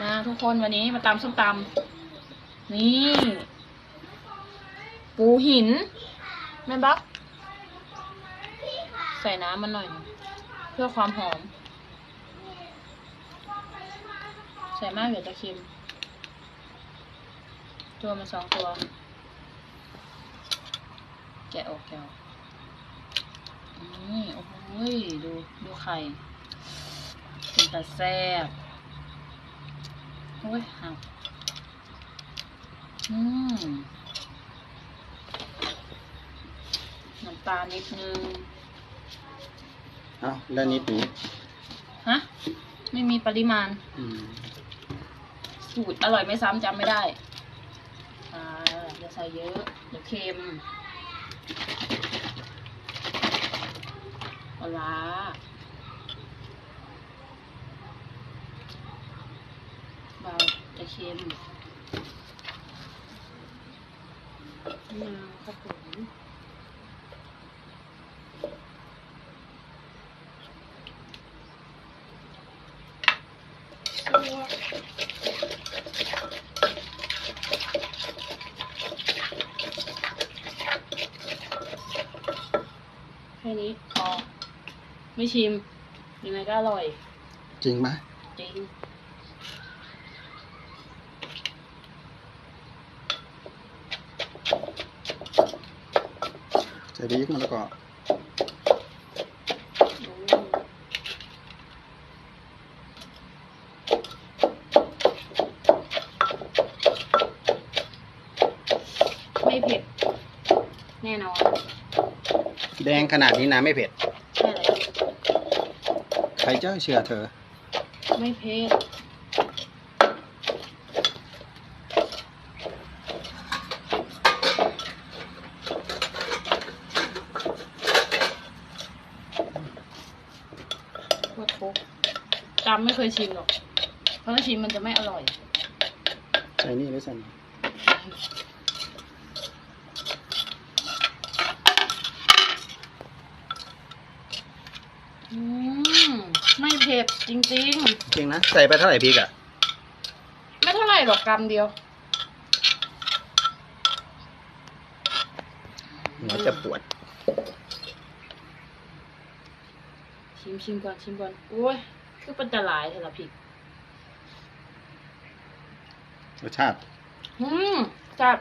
มาทุกคนวันนี้มาตำส้มตำนี่ ปูหินแม่บัก ใส่น้ำมันหน่อย เพื่อความหอม ใส่มากเดี๋ยวจะเค็มตัวมาสองตัว แกะออกแกะออกนี่โอ้ยดูดูไข่เป็นตาแซ่บ โอ้ยหักอืมน้ำตาลนิดนึง เอาแล้วนิดนี้ฮะ ไม่มีปริมาณ อืมสูตรอร่อยไม่ซ้ำจำไม่ได้ อ่าอย่าใส่เยอะเดี๋ยวเค็มปลาร้าเบาจะ เค็มมะนาวครับผมแค่นี้พอไม่ชิมยังไงก็อร่อย จริงไหมจริง ใส่พริกแล้วก็ไม่เผ็ด แน่นอนแดงขนาดนี้นะไม่เผ็ดแค่ใครจะเชื่อเธอ ไม่เผ็ด โคตรฟุกจำไม่เคยชิมหรอก เพราะถ้าชิมมันจะไม่อร่อย ใส่นี่หรือใส่นี่อืมไม่เผ็ดจริง จริงนะ ใส่ไปเท่าไหร่พริกอะ ๆ ไม่เท่าไหร่หรอกกรัมเดียว หัวจะปวด ชิมชิมก่อนชิมก่อนโอ้ยคือเป็นตะหลายเถอะละพริกรสชาติ อืมจับ